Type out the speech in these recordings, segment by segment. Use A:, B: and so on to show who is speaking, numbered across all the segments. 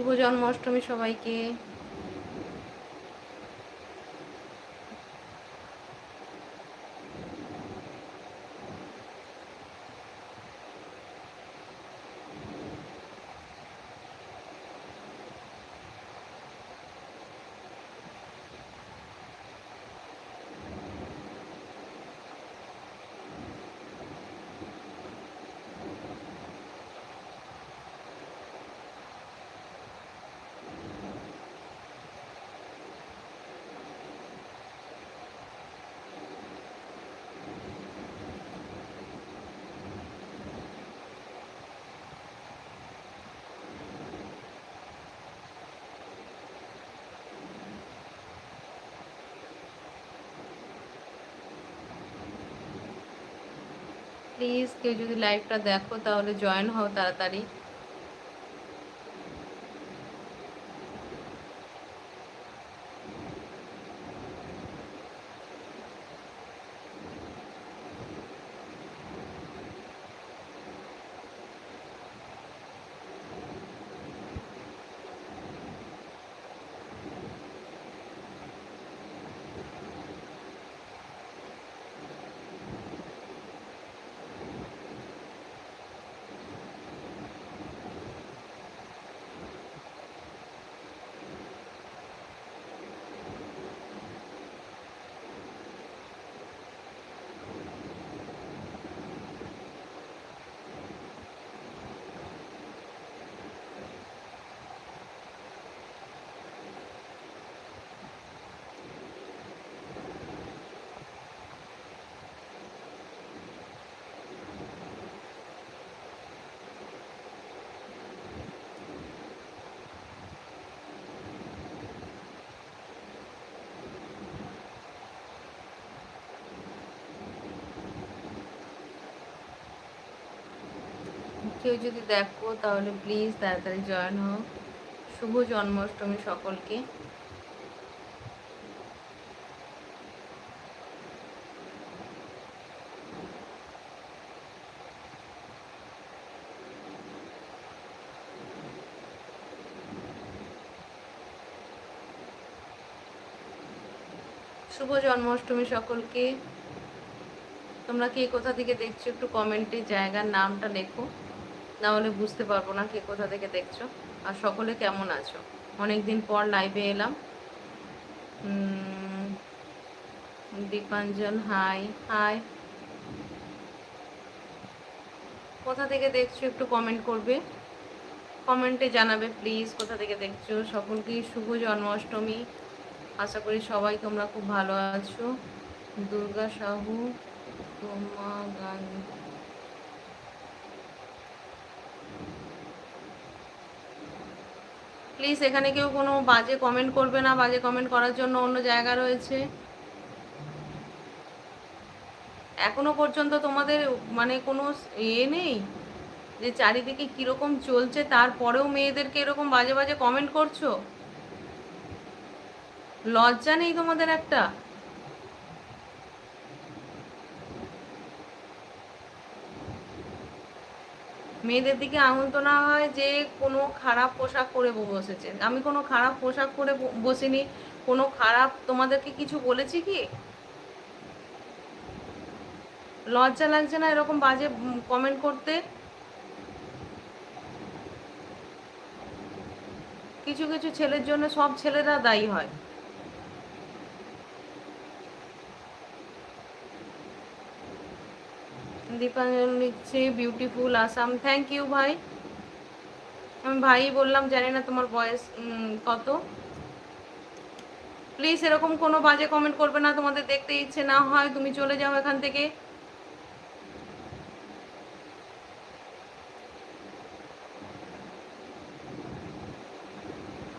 A: শুভ জন্মাষ্টমী সবাইকে। প্লিজ কেউ যদি লাইভটা দেখো তাহলে জয়েন হও তাড়াতাড়ি। কেউ যদি দেখো, তাহলে প্লিজ তাড়াতাড়ি জয়েন হও। শুভ জন্মাষ্টমী সকলকে। শুভ জন্মাষ্টমী সকলকে। তোমরা কে কোথা থেকে দেখছ একটু কমেন্টে জায়গার নামটা লেখো। না হলে বুঝতে পারব না কে কোথা থেকে দেখছ। আর সকলে কেমন আছো? অনেকদিন পর লাইভে এলাম। দীপাঞ্জন হাই হাই কোথা থেকে দেখছ একটু কমেন্ট করবে। কমেন্টে জানাবে প্লিজ কোথা থেকে দেখছ? সকলকেই শুভ জন্মাষ্টমী। আশা করি সবাই তোমরা খুব ভালো আছো। দুর্গা সাহু তোমা গান। প্লিজ এখানে কেউ কোনো বাজে কমেন্ট করবে না, বাজে কমেন্ট করার জন্য অন্য জায়গা রয়েছে। এখনও পর্যন্ত তোমাদের মানে কোনো ইয়ে নেই? যে চারিদিকে কীরকম চলছে, তারপরেও মেয়েদেরকে এরকম বাজে বাজে কমেন্ট করছ? লজ্জা নেই তোমাদের একটা? মেয়েদের দিকে আহত না হয় যে কোনো খারাপ পোশাক পরে বসেছে। আমি কোনো খারাপ পোশাক পরে বসিনি। কোনো খারাপ, তোমাদেরকে কিছু বলেছি কি? লজ্জা লাগছে না এরকম বাজে কমেন্ট করতে? কিছু কিছু ছেলের জন্য সব ছেলেরা দায়ী হয়। দীপাঞ্জন লিখছে বিউটিফুল আসাম থ্যাংক ইউ ভাই। আমি ভাই বললাম, জানি না তোমার বয়স কত। প্লিজ এরকম কোনো বাজে কমেন্ট করবে না, তোমাদের দেখতে ইচ্ছে না হয়, তুমি চলে যাও এখান থেকে।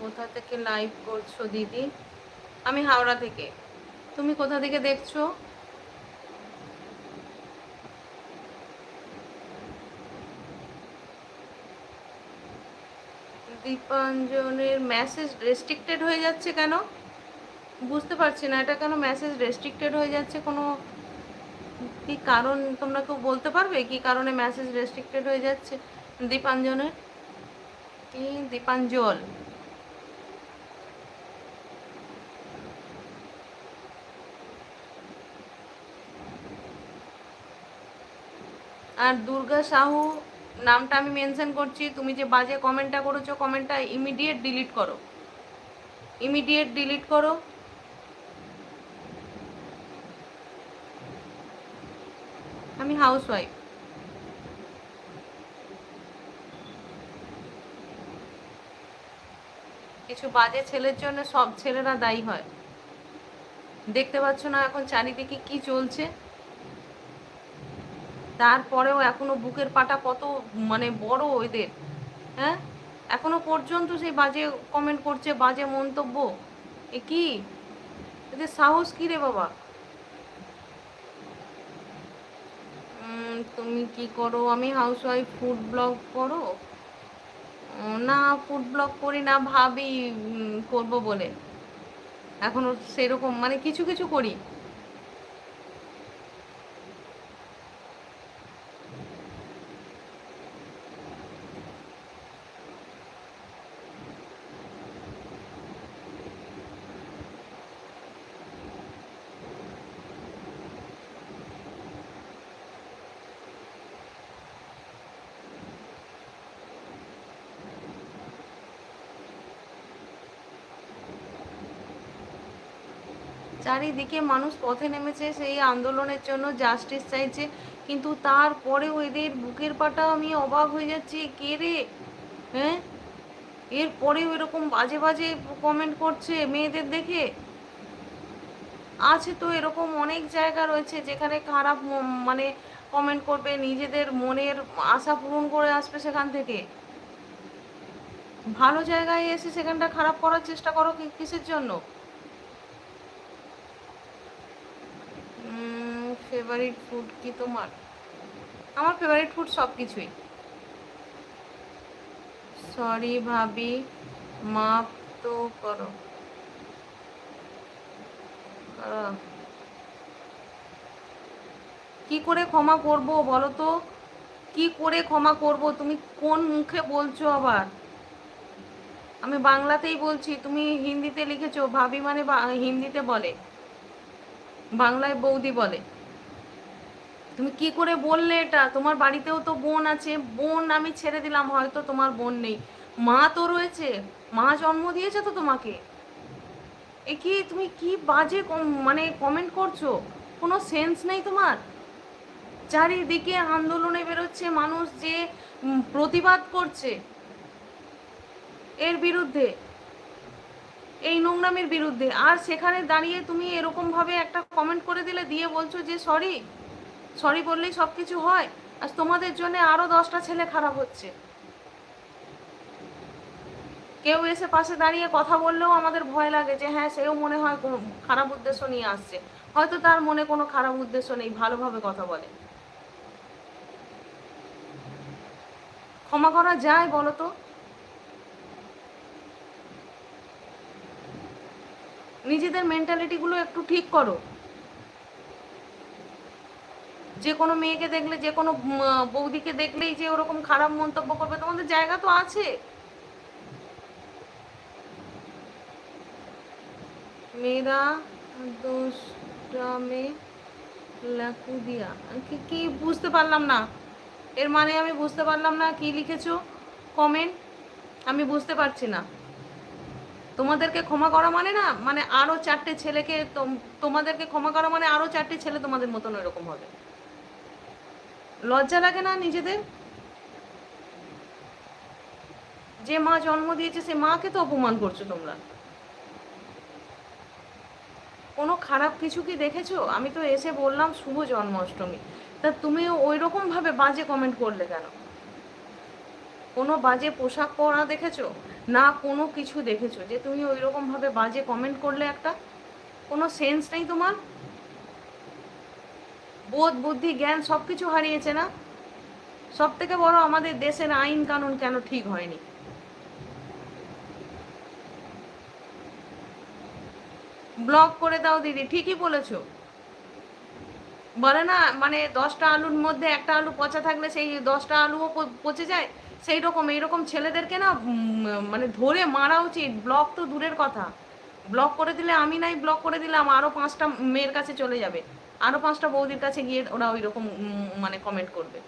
A: কোথা থেকে লাইভ করছ, দিদি? আমি হাওড়া থেকে। তুমি কোথা থেকে দেখছ? দীপাঞ্জনের মেসেজ রেস্ট্রিক্টেড হয়ে যাচ্ছে কেন? বুঝতে পারছি না, এটা কেন মেসেজ রেস্ট্রিক্টেড হয়ে যাচ্ছে? কোনো কি কারণ তোমরা কেউ বলতে পারবে? কি কারণে মেসেজ রেস্ট্রিক্টেড হয়ে যাচ্ছে দীপাঞ্জনের? কি দীপাঞ্জল? আর দুর্গা সাহু নামটা আমি মেনশন করছি, তুমি যে বাজে কমেন্টটা করেছ কমেন্টটা ইমিডিয়েট ডিলিট করো। ইমিডিয়েট ডিলিট করো। আমি হাউস ওয়াইফ কিছু বাজে ছেলের জন্য সব ছেলেরা দায়ী হয়। দেখতে পাচ্ছ না এখন চারিদিকে কি চলছে। তারপরেও এখনও বুকের পাটা কত মানে বড় এদের হ্যাঁ? এখনও পর্যন্ত সেই বাজে কমেন্ট করছে, বাজে মন্তব্য। এ কি? এদের সাহস কি রে বাবা? তুমি কি করো? আমি হাউস ওয়াইফ ফুড ব্লগ করো না ফুড ব্লগ করি না, ভাবি করব বলে। এখনও সেরকম মানে কিছু কিছু করি। চারিদিকে মানুষ পথে নেমেছে, সেই আন্দোলনের জন্য জাস্টিস চাইছে। কিন্তু তারপরেও এদের বুকের পাটা আমি অবাক হয়ে যাচ্ছি কে রে? হ্যাঁ? এরপরেও এরকম বাজে বাজে কমেন্ট করছে মেয়েদের দেখে? আছে তো এরকম অনেক জায়গা রয়েছে যেখানে খারাপ মানে কমেন্ট করবে, নিজেদের মনের আশা পূরণ করে আসবে সেখান থেকে। ভালো জায়গায় এসে সেখানটা খারাপ করার চেষ্টা করো কিসের জন্য? ফেভারিট ফুড কি তোমার? আমার ফেভারিট ফুড সব কিছুই সরি ভাবি, মাপ তো করো। কি করে ক্ষমা করব বলো তো? কি করে ক্ষমা করব? তুমি কোন মুখে বলছো আবার? আমি বাংলাতেই বলছি, তুমি হিন্দিতে লিখেছো, ভাবি মানে হিন্দিতে বলে। বাংলায় বৌদি বলে। তুমি কি করে বললে এটা? তোমার বাড়িতেও তো বোন আছে। বোন আমি ছেড়ে দিলাম, হয়তো তোমার বোন নেই। মা তো রয়েছে। মা জন্ম দিয়েছে তো তোমাকে। এ কি তুমি কি বাজে মানে কমেন্ট করছ? কোনো সেন্স নেই তোমার? চারিদিকে আন্দোলনে বেরোচ্ছে মানুষ যে প্রতিবাদ করছে। এর বিরুদ্ধে। এই নোংরামের বিরুদ্ধে। আর সেখানে দাঁড়িয়ে তুমি এরকমভাবে একটা কমেন্ট করে দিলে, দিয়ে বলছো যে সরি সরি বললেই সব কিছু হয়। আর তোমাদের জন্য আরও দশটা ছেলে খারাপ হচ্ছে। কেউ এসে পাশে দাঁড়িয়ে কথা বললেও আমাদের ভয় লাগে যে হ্যাঁ সেও মনে হয় কোনো খারাপ উদ্দেশ্য নিয়ে আসছে। হয়তো তার মনে কোনো খারাপ উদ্দেশ্য নেই, ভালোভাবে কথা বলে। ক্ষমা করা যায় বলো তো? নিজেদের মেন্টালিটিগুলো একটু ঠিক করো। যে কোনো মেয়েকে দেখলে, যে কোনো বৌদিকে দেখলেই যে ওরকম খারাপ মন্তব্য করবে, তোমাদের জায়গা তো আছে। মেয়েরা দুষ্টামে লাকু দিয়া। কি কি বুঝতে পারলাম না। এর মানে আমি বুঝতে পারলাম না কি লিখেছো? কমেন্ট আমি বুঝতে পারছি না। তোমাদেরকে ক্ষমা করা মানে না মানে আরও চারটে ছেলেকে তোম- তোমাদেরকে ক্ষমা করা মানে আরও চারটে ছেলে তোমাদের মতন এরকম হবে। লজ্জা লাগে না নিজেদের? যে মা জন্ম দিয়েছে, সে মাকে তো অপমান করছ তোমরা। কোনো খারাপ কিছু কি দেখেছ? আমি তো এসে বললাম, শুভ জন্মাষ্টমী। তা তুমি ওই রকম ভাবে বাজে কমেন্ট করলে কেন? কোনো বাজে পোশাক পরা দেখেছ? না কোনো কিছু দেখেছ? যে তুমি ওই রকম ভাবে বাজে কমেন্ট করলে একটা? কোনো সেন্স নেই তোমার? বোধ, বুদ্ধি, জ্ঞান সব কিছু হারিয়েছে না? সব থেকে বড় আমাদের দেশের আইন কানুন কেন ঠিক হয়নি? ব্লক করে দাও দিদি, ঠিকই বলেছ। বলে না মানে দশটা আলুর মধ্যে একটা আলু পচা থাকলে সেই দশটা আলুও পচে যায়? সেই রকম এইরকম ছেলেদেরকে না মানে ধরে মারা উচিত। ব্লক তো দূরের কথা। ব্লক করে দিলে আমি নাই, ব্লক করে দিলাম আরও পাঁচটা মেয়ের কাছে চলে যাবে। আরও পাঁচটা বৌদির কাছে গিয়ে ওরা ওই রকম মানে কমেন্ট করবে।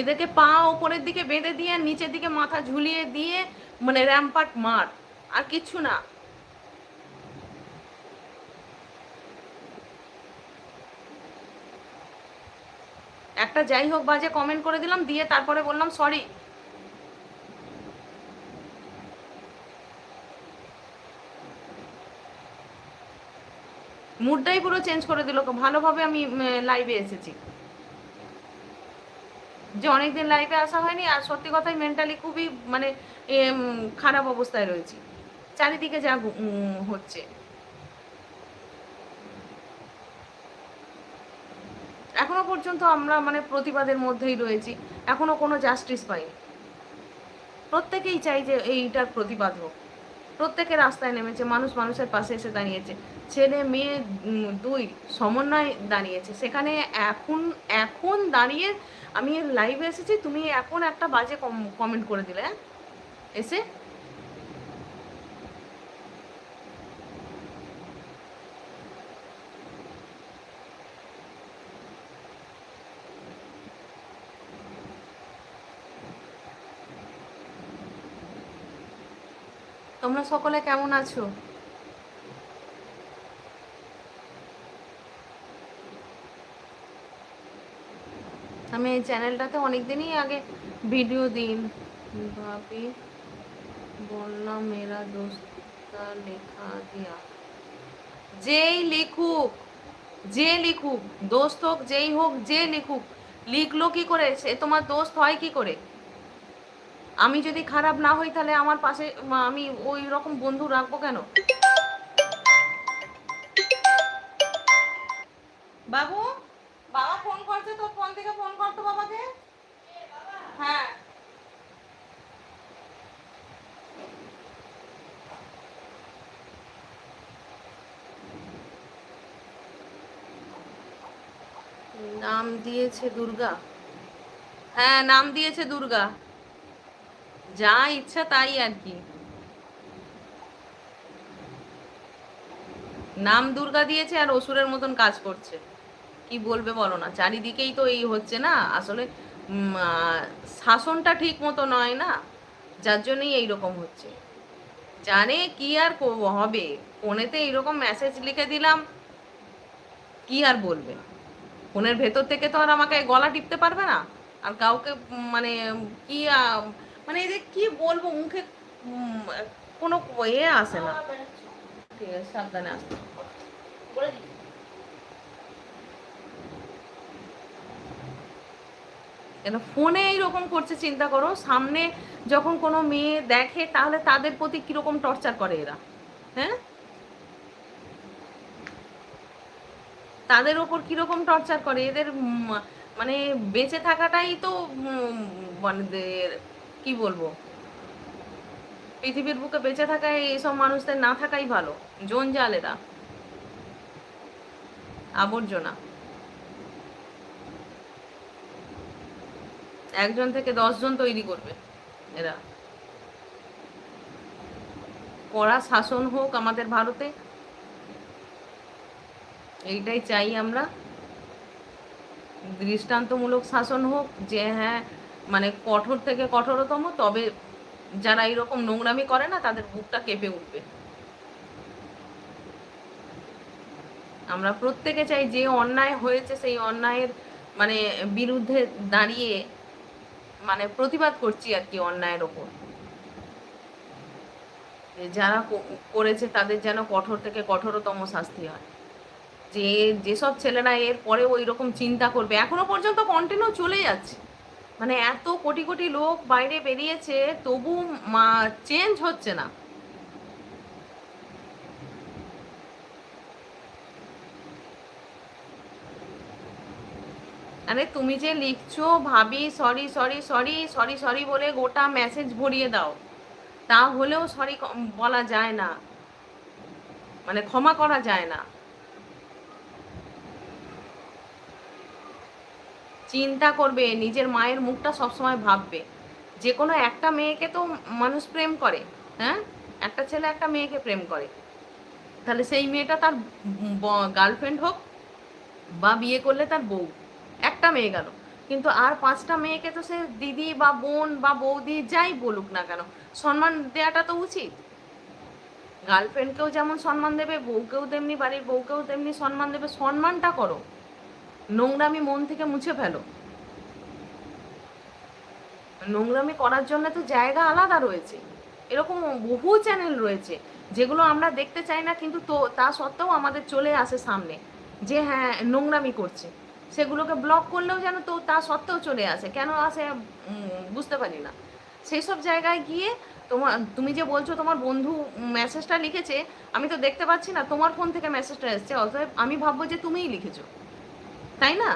A: এদেরকে পা ওপরের দিকে বেঁধে দিয়ে, নিচের দিকে মাথা ঝুলিয়ে দিয়ে মানে র্যাম্পাট মার। আর কিচ্ছু না। একটা যাই হোক বাজে কমেন্ট করে দিলাম, দিয়ে তারপরে বললাম সরি মুডটাই পুরো চেঞ্জ করে দিল, ভালোভাবে আমি লাইভে এসেছি। যে অনেকদিন লাইভে আসা হয়নি, আর সত্যি কথাই মেন্টালি খুবই মানে খারাপ অবস্থায় রয়েছি। চারিদিকে যা হচ্ছে। এখনও পর্যন্ত আমরা মানে প্রতিবাদের মধ্যেই রয়েছি। এখনও কোনো জাস্টিস পাইনি। প্রত্যেকেই চাই যে এইটার প্রতিবাদ হোক। প্রত্যেকে রাস্তায় নেমেছে, মানুষ মানুষের পাশে এসে দাঁড়িয়েছে। ছেলে, মেয়ে দুই সমন্বয় দাঁড়িয়েছে। সেখানে এখন এখন দাঁড়িয়ে আমি লাইভে এসেছি, তুমি এখন একটা বাজে কমেন্ট করে দিলে হ্যাঁ? এসে তোমরা সকলে কেমন আছো? আমি এই চ্যানেলটাতে অনেকদিনই আগে ভিডিও দিন ভাবি, বললাম মেরা দোস্তা লেখা দিয়া। যেই লিখুক, যে লিখুক, দোস্ত হোক, যেই হোক, যে লিখুক, লিখলো কি করে? সে তোমার দোস্ত হয় কি করে? আমি যদি খারাপ না হই তাহলে আমার পাশে আমি ওই রকম বন্ধু রাখব কেন? বাবু, বাবা ফোন করছে তোর ফোন থেকে ফোন করতো বাবাকে। হ্যাঁ। নাম দিয়েছে দুর্গা। হ্যাঁ নাম দিয়েছে দুর্গা। যা ইচ্ছা তাই আর কি। নাম দুর্গা দিয়েছে আর অসুরের মতন কাজ করছে। কি বলবে বলো না? চারিদিকেই তো এই হচ্ছে না? আসলে শাসনটা ঠিক মতো নয় না? যার জন্যই এইরকম হচ্ছে। জানে কি আর হবে? ফোনেতে এইরকম মেসেজ লিখে দিলাম, কি আর বলবে? ফোনের ভেতর থেকে তো আর আমাকে গলা টিপতে পারবে না? আর কাউকে মানে কি মানে এদের কি বলব, মুখে কোনো ইয়ে আসে না। ঠিক আছে, সাবধানে আসতে ফোনে এইরকম করছে, চিন্তা করো। সামনে যখন কোনো মেয়ে দেখে, তাহলে তাদের প্রতি কীরকম টর্চার করে এরা? হ্যাঁ? তাদের ওপর কীরকম টর্চার করে? এদের মানে বেঁচে থাকাটাই তো মানে কি বলব? পৃথিবীর বুকে বেঁচে থাকায় এইসব মানুষদের না থাকাই ভালো। জঞ্জাল এরা। আবর্জনা। একজন থেকে দশজন তৈরি করবে এরা। কড়া শাসন হোক আমাদের ভারতে। এইটাই চাই আমরা। দৃষ্টান্তমূলক শাসন হোক যে হ্যাঁ মানে কঠোর থেকে কঠোরতম, তবে যারা এরকম নোংরামি করে না, তাদের বুকটা কেঁপে উঠবে। আমরা প্রত্যেকে চাই যে অন্যায় হয়েছে, সেই অন্যায়ের মানে বিরুদ্ধে দাঁড়িয়ে মানে প্রতিবাদ করছি আর কি অন্যায়ের ওপর। যারা করেছে, তাদের যেন কঠোর থেকে কঠোরতম শাস্তি হয়। যে, যেসব ছেলেরা এর পরে ওই রকম চিন্তা করবে, এখনও পর্যন্ত কন্টিনিউ চলে যাচ্ছে। মানে এত কোটি কোটি লোক বাইরে বেরিয়েছে, তবু চেঞ্জ হচ্ছে না। আরে তুমি যে লিখছো, ভাবি sorry sorry sorry sorry sorry বলে গোটা মেসেজ ভরিয়ে দাও, তা হলেও সরি বলা যায় না। মানে ক্ষমা করা যায় না। চিন্তা করবে, নিজের মায়ের মুখটা সবসময় ভাববে। যে কোনো একটা মেয়েকে তো মানুষ প্রেম করে হ্যাঁ? একটা ছেলে একটা মেয়েকে প্রেম করে। তাহলে সেই মেয়েটা তার গার্লফ্রেন্ড হোক বা বিয়ে করলে তার বউ, একটা মেয়ে গেল। কিন্তু আর পাঁচটা মেয়েকে তো সে দিদি বা বোন বা বৌদি যাই বলুক না কেন, সম্মান দেওয়াটা তো উচিত। গার্লফ্রেন্ডকেও যেমন সম্মান দেবে, বউকেও তেমনি, বাড়ির বউকেও তেমনি সম্মান দেবে, সম্মানটা করো। নোংরামি মন থেকে মুছে ফেলো। নোংরামি করার জন্য তো জায়গা আলাদা রয়েছে। এরকম বহু চ্যানেল রয়েছে, যেগুলো আমরা দেখতে চাই না, কিন্তু তো, তা সত্ত্বেও আমাদের চলে আসে সামনে। যে হ্যাঁ নোংরামি করছে। সেগুলোকে ব্লক করলেও যেন তো, তা সত্ত্বেও চলে আসে। কেন আসে বুঝতে পারি না। সেই সব জায়গায় গিয়ে তোমার, তুমি যে বলছো তোমার বন্ধু মেসেজটা লিখেছে, আমি তো দেখতে পাচ্ছি না, তোমার ফোন থেকে মেসেজটা এসছে। অতএব আমি ভাববো যে তুমিই লিখেছো। তাই না?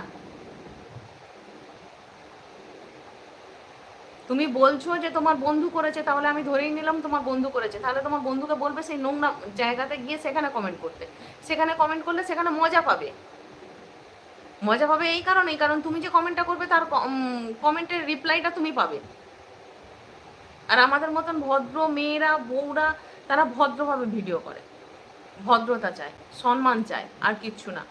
A: তুমি বলছো যে তোমার বন্ধু করেছে, তাহলে আমি ধরেই নিলাম তোমার বন্ধু করেছে। তাহলে তোমার বন্ধুকে বলবে সেই নোংরা জায়গাতে গিয়ে সেখানে কমেন্ট করতে। সেখানে কমেন্ট করলে সেখানে মজা পাবে। মজা পাবে এই কারণেই, কারণ তুমি যে কমেন্টটা করবে তার কমেন্টের রিপ্লাইটা তুমি পাবে। আর আমাদের মতন ভদ্র মেয়েরা, বউরা, তারা ভদ্রভাবে ভিডিও করে। ভদ্রতা চায়, সম্মান চায়, আর কিচ্ছু না।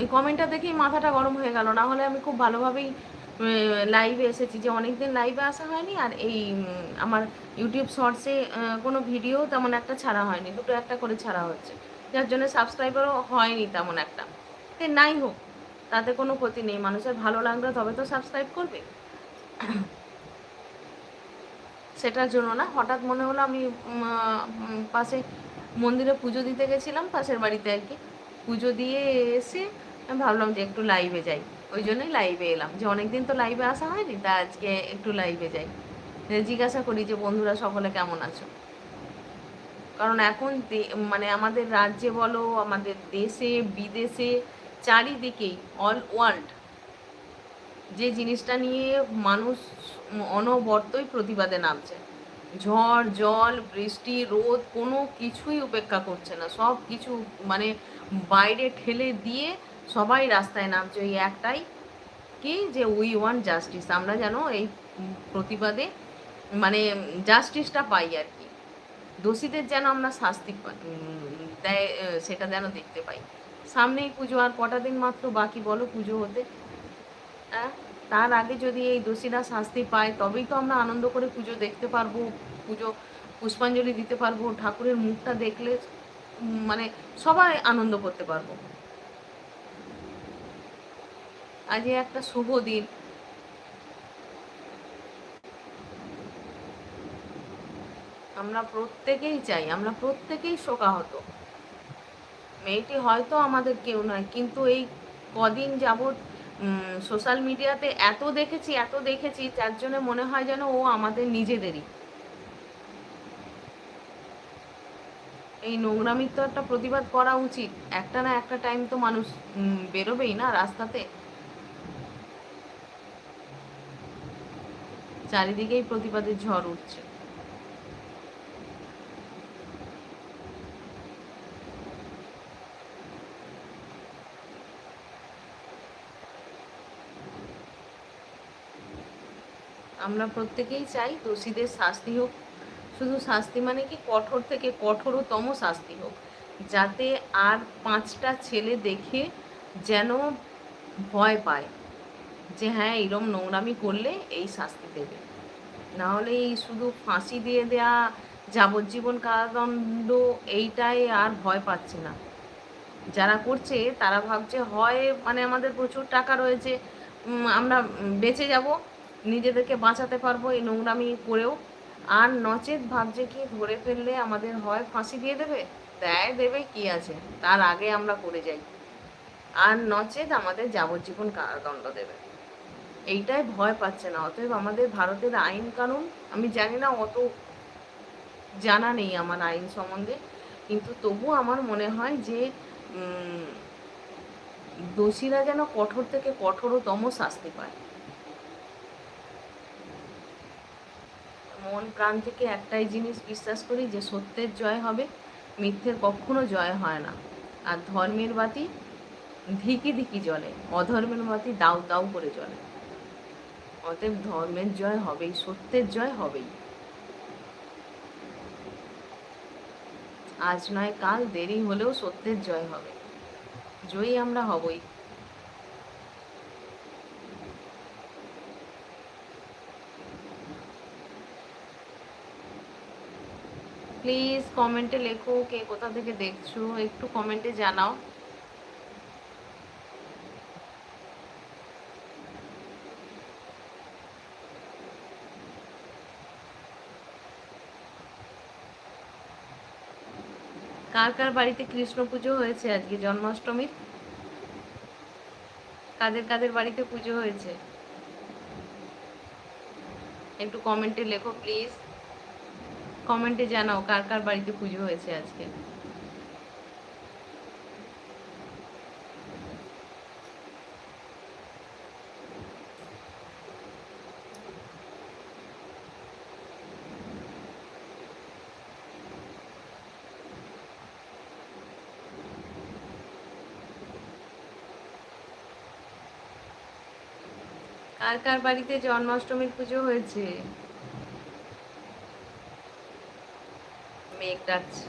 A: এই কমেন্টটা দেখেই মাথাটা গরম হয়ে গেল। না হলে আমি খুব ভালোভাবেই লাইভে এসেছি যে অনেকদিন লাইভে আসা হয়নি আর এই আমার ইউটিউব শর্টসে কোনো ভিডিও তেমন একটা ছাড়া হয়নি। দুটো একটা করে ছাড়া হচ্ছে। যার জন্য সাবস্ক্রাইবারও হয়নি তেমন একটা। তে নাই হোক, তাতে কোনো ক্ষতি নেই। মানুষের ভালো লাগলে তবে তো সাবস্ক্রাইব করবে। সেটার জন্য না, হঠাৎ মনে হলো আমি পাশে মন্দিরে পুজো দিতে গেছিলাম, পাশের বাড়িতে আর কি। পুজো দিয়ে এসে আমি ভাবলাম যে একটু লাইভে যাই। ওই জন্যই লাইভে এলাম। যে অনেকদিন তো লাইভে আসা হয়নি, তা আজকে একটু লাইভে যাই। জিজ্ঞাসা করি যে, বন্ধুরা সকলে কেমন আছো? কারণ এখন মানে আমাদের রাজ্যে বলো, আমাদের দেশে, বিদেশে, চারিদিকেই অল ওয়ার্ল্ড যে জিনিসটা নিয়ে মানুষ অনবর্তই প্রতিবাদে নামছে। ঝড়, জল, বৃষ্টি, রোদ, কোনো কিছুই উপেক্ষা করছে না। সব কিছু মানে বাইরে ঠেলে দিয়ে সবাই রাস্তায় নামছে, ওই একটাই। কি যে উই ওয়ান্ট জাস্টিস আমরা যেন এই প্রতিবাদে মানে জাস্টিসটা পাই আর কি। দোষীদের যেন আমরা শাস্তি দেয় সেটা যেন দেখতে পাই। সামনেই পুজো, আর কটা দিন মাত্র বাকি বলো পুজো হতে? হ্যাঁ তার আগে যদি এই দোষীরা শাস্তি পায়, তবেই তো আমরা আনন্দ করে পুজো দেখতে পারব, পুজো পুষ্পাঞ্জলি দিতে পারব, ঠাকুরের মুখটা দেখলে মানে সবাই আনন্দ করতে পারব। আজ একটা শুভ দিন। আমরা প্রত্যেকেই চাই, আমরা প্রত্যেকেই শোকাহত। মেয়েটি হয়তো আমাদের কেউ নয়, কিন্তু এই কদিন যাবৎ সোশ্যাল মিডিয়াতে এত দেখেছি এত দেখেছি, যার জন্য মনে হয় যেন ও আমাদের নিজেদেরই। এই নোংরামির তো একটা প্রতিবাদ করা উচিত। একটা না একটা টাইম তো মানুষ বেরোবেই না রাস্তাতে। চারিদিকেই প্রতিবাদের ঝড় উঠছে। আমরা প্রত্যেকেই চাই দোষীদের শাস্তি হোক। শুধু শাস্তি মানে কি কঠোর থেকে কঠোরতম শাস্তি হোক। যাতে আর পাঁচটা ছেলে দেখে যেন ভয় পায়। যে হ্যাঁ এরম নোংরামি করলে এই শাস্তি দেবে। না হলে এই শুধু ফাঁসি দিয়ে দেয়া, যাবজ্জীবন কারাদণ্ড, এইটাই আর ভয় পাচ্ছে না। যারা করছে, তারা ভাবছে, হয় মানে আমাদের প্রচুর টাকা রয়েছে আমরা বেঁচে যাব, নিজেদেরকে বাঁচাতে পারব এই নোংরামি করেও। আর নচেত ভাবছে কি, ধরে ফেললে আমাদের হয় ফাঁসি দিয়ে দেবে? দেয়, দেবে, কি আছে? তার আগে আমরা করে যাই। আর নচেত আমাদের যাবজ্জীবন কারাদণ্ড দেবে। এইটাই ভয় পাচ্ছে না। অতএব আমাদের ভারতের আইন কানুন, আমি জানি না অত জানা নেই আমার আইন সম্বন্ধে, কিন্তু তবু আমার মনে হয় যে দোষীরা যেন কঠোর থেকে কঠোরতম শাস্তি পায়। মন প্রাণ থেকে একটাই জিনিস বিশ্বাস করি, যে সত্যের জয় হবে মিথ্যের কখনো জয় হয় না। আর ধর্মের বাতি ধিকি ধিকি জ্বলে, অধর্মের বাতি দাউ দাউ করে জ্বলে। অতএব ধর্মের জয় হবেই, সত্যের জয় হবেই। আজ নয়, কাল দেরি হলেও সত্যের জয় হবে। জয়ী আমরা হবই। প্লিজ কমেন্টে লেখো কে কোথা থেকে দেখছ, একটু কমেন্টে জানাও। কার কার বাড়িতে কৃষ্ণ পুজো হয়েছে আজকে? জন্মাষ্টমীর? কাদের কাদের বাড়িতে পুজো হয়েছে? একটু কমেন্টে লেখো প্লিজ কমেন্টে জানাও কার কার বাড়িতে পুজো হয়েছে আজকে? কার কার বাড়িতে জন্মাষ্টমীর পুজো হয়েছে? মেঘ ডাকছে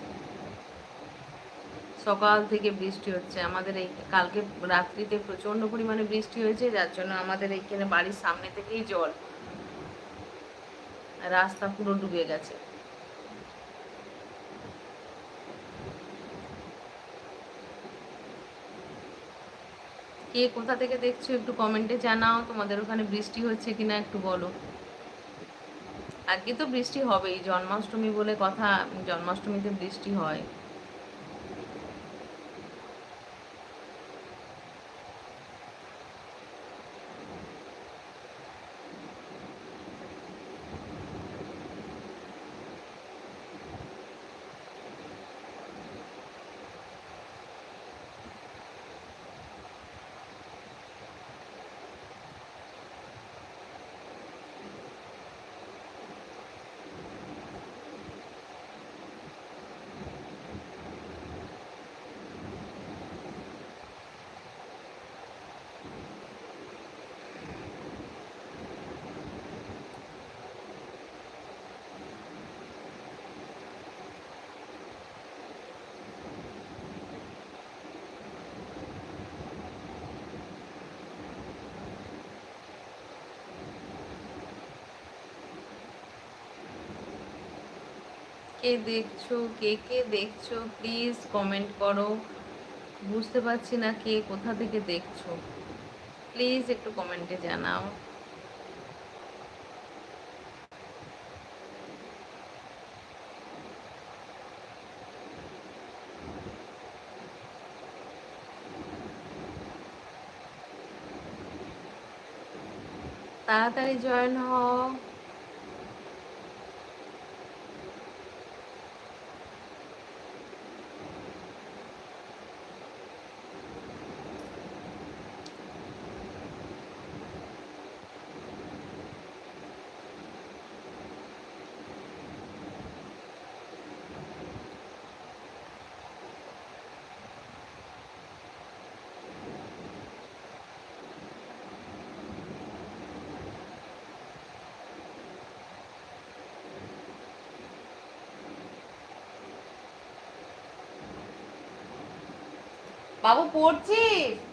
A: সকাল থেকে বৃষ্টি হচ্ছে। আমাদের এই কালকে রাত্রিতে প্রচণ্ড পরিমাণে বৃষ্টি হয়েছে, যার জন্য আমাদের এইখানে বাড়ির সামনে থেকেই জল। রাস্তা পুরো ডুবে গেছে। কে কোথা থেকে দেখছ একটু কমেন্টে জানাও, তোমাদের ওখানে বৃষ্টি হচ্ছে কিনা একটু বলো। আজকে তো বৃষ্টি হবেই, জন্মাষ্টমী বলে কথা, জন্মাষ্টমীতে বৃষ্টি হয়। কে দেখছ, কে কে দেখছ প্লিজ কমেন্ট করো। বুঝতে পারছি না কে কোথা থেকে দেখছ। প্লিজ একটু কমেন্টে জানাও। তাড়াতাড়ি জয়েন হও। বাবু পড়ছিস?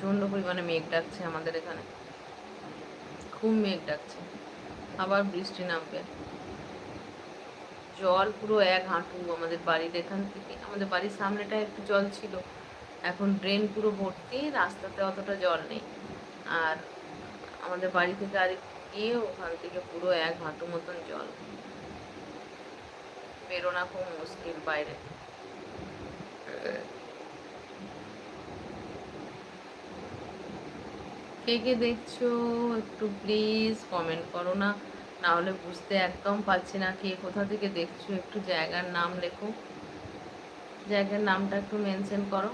A: প্রচণ্ড পরিমাণে মেঘ ডাকছে আমাদের এখানে। খুব মেঘ ডাকছে। আবার বৃষ্টি নামবে। জল পুরো এক হাঁটু আমাদের বাড়ির এখান থেকে। আমাদের বাড়ির সামনেটা একটু জল ছিল। এখন ড্রেন পুরো ভর্তি, রাস্তাতে অতটা জল নেই। আর আমাদের বাড়ি থেকে আর গিয়ে ওখান থেকে পুরো এক হাঁটু মতন জল। বেরোনা খুব মুশকিল বাইরে। কে কে দেখছ? একটু প্লিজ কমেন্ট করো না। নাহলে বুঝতে একদম পারছি না কে কোথা থেকে দেখছ। একটু জায়গার নাম লেখো। জায়গার নামটা একটু মেনশন করো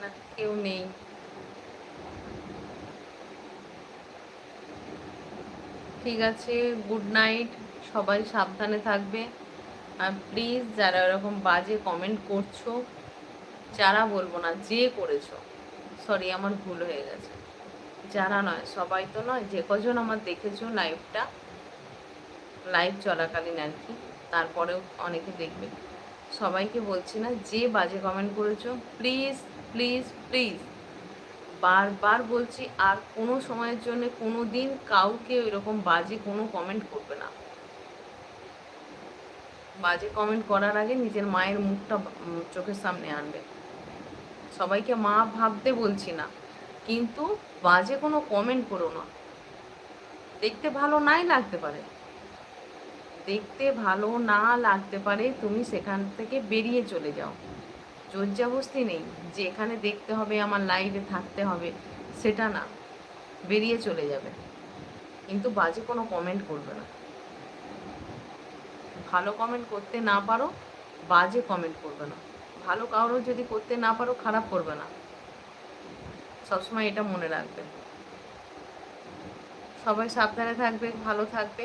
A: না কেউ নেই। ঠিক আছে গুড নাইট সবাই সাবধানে থাকবে। আর প্লিজ যারা এরকম বাজে কমেন্ট করছ, যারা বলব না, যে করেছ সরি আমার ভুল হয়ে গেছে। যারা নয়, সবাই তো নয়, যে কজন আমার দেখেছ লাইভটা লাইভ চলাকালীন আর কি, তারপরেও অনেকে দেখবে। সবাইকে বলছি না, যে বাজে কমেন্ট করেছ প্লিজ প্লিজ প্লিজ বারবার বলছি, আর কোনো সময়ের জন্য, কোনো দিন কাউকে এরকম বাজে কোনো কমেন্ট করবে না। বাজে কমেন্ট করার আগে নিজের মায়ের মুখটা চোখের সামনে আনবে। সবাইকে মা ভাবতে বলছি না, কিন্তু বাজে কোনো কমেন্ট করো না। দেখতে ভালো নাই লাগতে পারে। দেখতে ভালো না লাগতে পারে, তুমি সেখান থেকে বেরিয়ে চলে যাও। জোরজাবস্তি নেই যে এখানে দেখতে হবে, আমার লাইভে থাকতে হবে, সেটা না, বেরিয়ে চলে যাবে। কিন্তু বাজে কোনো কমেন্ট করবে না। ভালো কমেন্ট করতে না পারো, বাজে কমেন্ট করবে না। ভালো কারোর যদি করতে না পারো, খারাপ করবে না। সবসময় এটা মনে রাখবে। সবাই সাবধানে থাকবে, ভালো থাকবে।